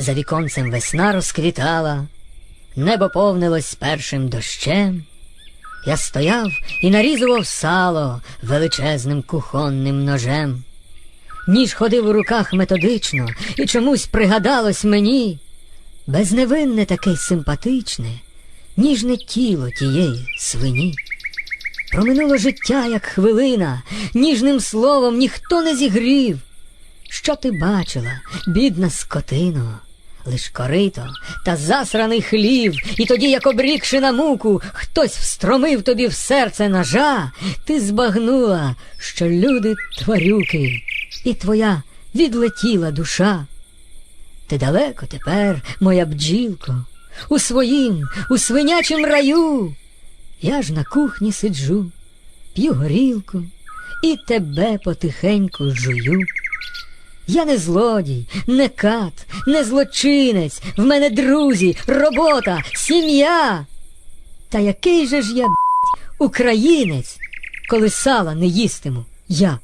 За віконцем весна розквітала, небо повнилось першим дощем. Я стояв і нарізував сало величезним кухонним ножем. Ніж ходив у руках методично, і чомусь пригадалось мені безневинне таке симпатичне, ніжне тіло тієї свині. Проминуло життя, як хвилина, ніжним словом ніхто не зігрів. Що ти бачила, бідна скотино? Лиш корито та засраний хлів, і тоді, як обрікши на муку, хтось встромив тобі в серце ножа, ти збагнула, що люди тварюки, і твоя відлетіла душа. Ти далеко тепер, моя бджілко, у своїм, у свинячім раю. Я ж на кухні сиджу, п'ю горілку і тебе потихеньку жую. Я не злодій, не кат, не злочинець, в мене друзі, робота, сім'я. Та який же ж я б***, українець, коли сала не їстиму я?